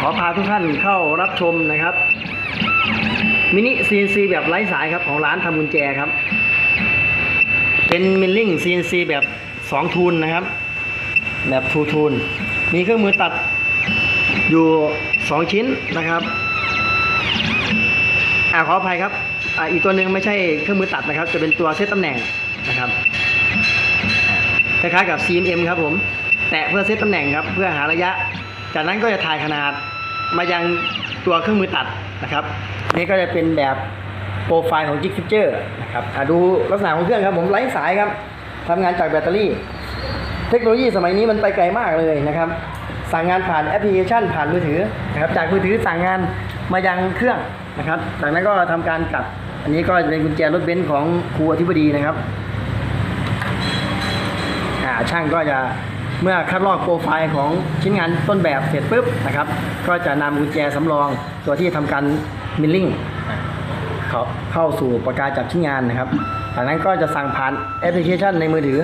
ขอพาทุกท่านเข้ารับชมนะครับ มินิ CNC แบบไร้สายครับของร้านทำกุญแจครับ เป็นมิลลิ่ง CNC แบบ 2 ทูนนะครับ แบบทูทูน มีเครื่องมือตัดอยู่ 2 ชิ้นนะครับอ่าขออภัยครับอ่าอีกตัวหนึ่งไม่ใช่เครื่องมือตัดนะครับ จะเป็นตัวเซตตำแหน่งนะครับคล้ายๆกับ CMM ครับผม แตะเพื่อเซตตำแหน่งครับ เพื่อหาระยะ จากนั้นก็จะถ่ายขนาดมายังตัวเครื่องมือตัดนะครับ นี่ก็จะเป็นแบบโปรไฟล์ของ Jig Feature นะครับอ่าดูลักษณะของเครื่องครับผมไร้สายครับทำงานจากแบตเตอรี่ เทคโนโลยีสมัยนี้มันไปไกลมากเลยนะครับ สั่งงานผ่านแอปพลิเคชันผ่านมือถือนะครับจากมือถือสั่งงานมายังเครื่องนะครับจากนั้นก็ทำการกลับ อันนี้ก็จะเป็นกุญแจรถเบนซ์ของครูอธิบดีนะครับช่างก็จะ เมื่อคัดลอกโปรไฟล์ของชิ้นงานต้นแบบเสร็จปุ๊บนะครับ ก็จะนำกุญแจสำรองตัวที่ทำการมิลลิ่งเข้าสู่ประกาจับชิ้นงานนะครับจากนั้นก็จะสั่งผ่านแอปพลิเคชันในมือถือ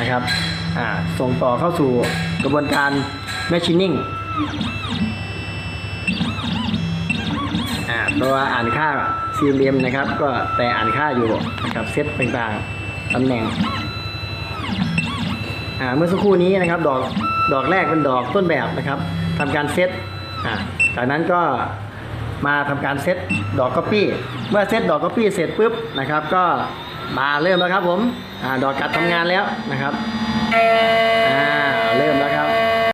นะครับส่งต่อเข้าสู่กระบวนการ machining อ่าตัวอ่านค่า CMM นะครับ ก็แต่อ่านค่าอยู่นะครับเซตต่างๆตำแหน่ง เมื่อสักครู่นี้นะครับดอกดอกแรกเป็นดอกต้นแบบนะครับทำการเซตจากนั้นก็มาทำการเซตดอกก๊อปปี้เมื่อเซตดอกก๊อปปี้เสร็จปุ๊บนะครับ ก็มาเริ่มแล้วครับผมอดอกกัดทำงานแล้วนะครับอ่า